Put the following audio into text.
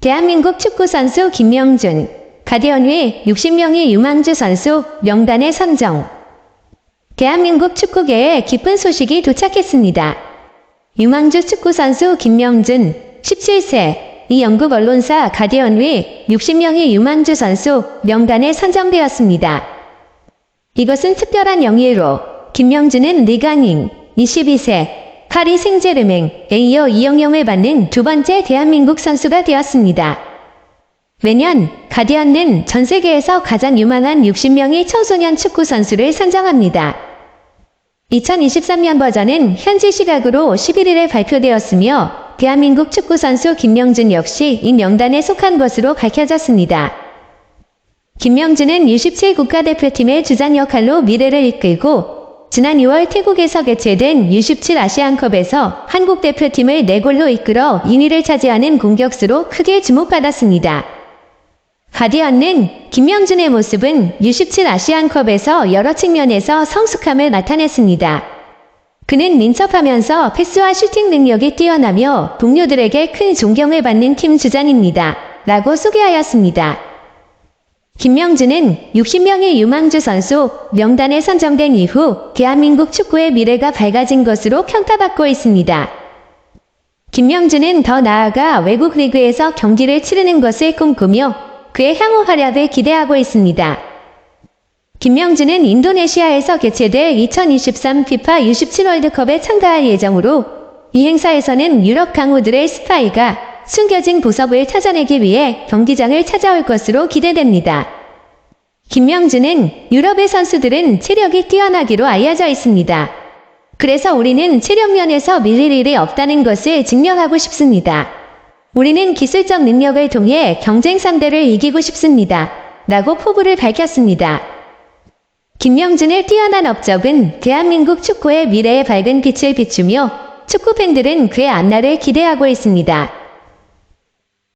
대한민국 축구선수 김명준, 가디언위 60명의 유망주 선수 명단에 선정. 대한민국 축구계에 기쁜 소식이 도착했습니다. 유망주 축구선수 김명준, 17세, 이 영국 언론사 가디언위 60명의 유망주 선수 명단에 선정되었습니다. 이것은 특별한 영예로 김명준은 리강인 22세 파리 생제르맹에 이어 이영영을 받는 두 번째 대한민국 선수가 되었습니다. 매년 가디언은 전 세계에서 가장 유망한 60명의 청소년 축구 선수를 선정합니다. 2023년 버전은 현지 시각으로 11일에 발표되었으며 대한민국 축구 선수 김명준 역시 이 명단에 속한 것으로 밝혀졌습니다. 김명준은 U17 국가대표팀의 주장 역할로 미래를 이끌고 지난 6월 태국에서 개최된 U17 아시안컵에서 한국 대표팀을 4골로 이끌어 2위를 차지하는 공격수로 크게 주목받았습니다. 가디언는 김명준의 모습은 U17 아시안컵에서 여러 측면에서 성숙함을 나타냈습니다. 그는 민첩하면서 패스와 슈팅 능력이 뛰어나며 동료들에게 큰 존경을 받는 팀 주장입니다. 라고 소개하였습니다. 김명준은 60명의 유망주 선수 명단에 선정된 이후 대한민국 축구의 미래가 밝아진 것으로 평가받고 있습니다. 김명준은 더 나아가 외국 리그에서 경기를 치르는 것을 꿈꾸며 그의 향후 활약을 기대하고 있습니다. 김명준은 인도네시아에서 개최될 2023 피파 U17 월드컵에 참가할 예정으로 이 행사에서는 유럽 강호들의 스파이가 숨겨진 보석을 찾아내기 위해 경기장을 찾아올 것으로 기대됩니다. 김명준은 유럽의 선수들은 체력이 뛰어나기로 알려져 있습니다. 그래서 우리는 체력 면에서 밀릴 일이 없다는 것을 증명하고 싶습니다. 우리는 기술적 능력을 통해 경쟁 상대를 이기고 싶습니다. 라고 포부를 밝혔습니다. 김명준의 뛰어난 업적은 대한민국 축구의 미래에 밝은 빛을 비추며 축구 팬들은 그의 앞날을 기대하고 있습니다.